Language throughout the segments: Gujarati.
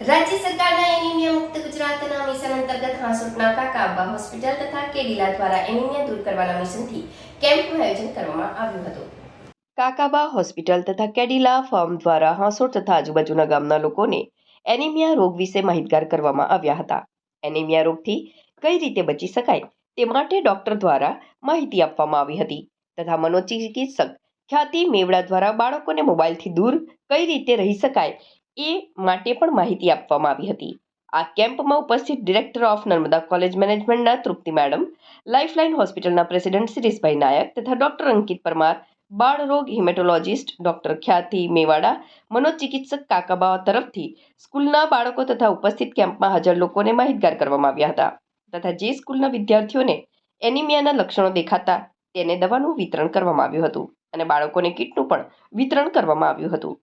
રાજ્ય સરકારના એનિમિયા મુક્ત ગુજરાતના મિશન અંતર્ગત હાંસોટના કાકાબા હોસ્પિટલ તથા કેડિલા દ્વારા એનિમિયા દૂર કરવાના મિશનથી કેમ્પનું આયોજન કરવામાં આવ્યું હતું. કાકાબા હોસ્પિટલ તથા કેડીલા ફાર્મ દ્વારા હાંસોટ તથા આજુબાજુના ગામના લોકોને એનિમિયા રોગ વિશે માહિતગાર કરવામાં આવ્યા હતા. એનિમિયા રોગથી કઈ રીતે બચી શકાય તે માટે ડોક્ટર દ્વારા માહિતી આપવામાં આવી હતી તથા મનોચિકિત્સક ખ્યાતિ મેવડા દ્વારા બાળકોને મોબાઈલથી દૂર કઈ રીતે રહી શકાય એ માટે પણ માહિતી આપવામાં આવી હતી. આ કેમ્પમાં ઉપસ્થિત ડિરેક્ટર ઓફ નર્મદા કોલેજ મેનેજમેન્ટના તૃપ્તિ મેડમ, લાઇફલાઇન હોસ્પિટલના પ્રેસિડેન્ટ શિરીષભાઈ નાયક તથા ડોક્ટર અંકિત પરમાર, બાળ રોગ હિમેટોલોજિસ્ટ ડોક્ટર ખ્યાતિ મેવાડા, મનોચિકિત્સક કાકાબા તરફથી સ્કૂલના બાળકો તથા ઉપસ્થિત કેમ્પમાં હાજર લોકોને માહિતગાર કરવામાં આવ્યા હતા તથા જે સ્કૂલના વિદ્યાર્થીઓને એનિમિયાના લક્ષણો દેખાતા તેને દવાનું વિતરણ કરવામાં આવ્યું હતું અને બાળકોને કીટનું પણ વિતરણ કરવામાં આવ્યું હતું.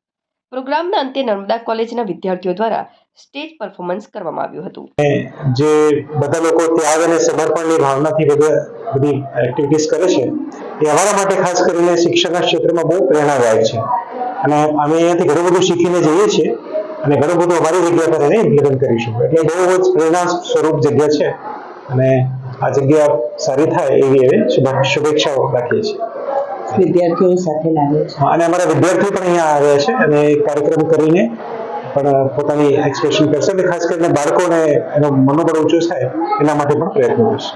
પ્રોગ્રામના અંતે નર્મદા કોલેજના વિદ્યાર્થીઓ દ્વારા સ્ટેજ પરફોર્મન્સ કરવામાં આવ્યું હતું. જે બધા લોકો ત્યાગ અને સમર્પણની ભાવનાથી બધા એક્ટિવિટીઝ કરે છે, એ અમારા માટે ખાસ કરીને શિક્ષણના ક્ષેત્રમાં બહુ પ્રેરણાદાયક છે. અને અમે અહીંયાથી ઘણું બધું શીખીને જઈએ છીએ અને ઘણું બધું અમારી જગ્યા પર એને ઇમ્પ્લિમેન્ટ કરીશું એટલે બહુ જ પ્રેરણા સ્વરૂપ જગ્યા છે અને આ જગ્યા સારી થાય એવી હવે શુભેચ્છાઓ રાખીએ છીએ. વિદ્યાર્થીઓ સાથે લાવે છે. અને અમારા વિદ્યાર્થીઓ પણ અહીંયા આવ્યા છે અને કાર્યક્રમ કરીને પણ પોતાની એક્સપ્રેશન કરશે અને ખાસ કરીને બાળકોને એનો મનોબળ ઊંચો થાય એના માટે પણ પ્રયત્ન કરશે.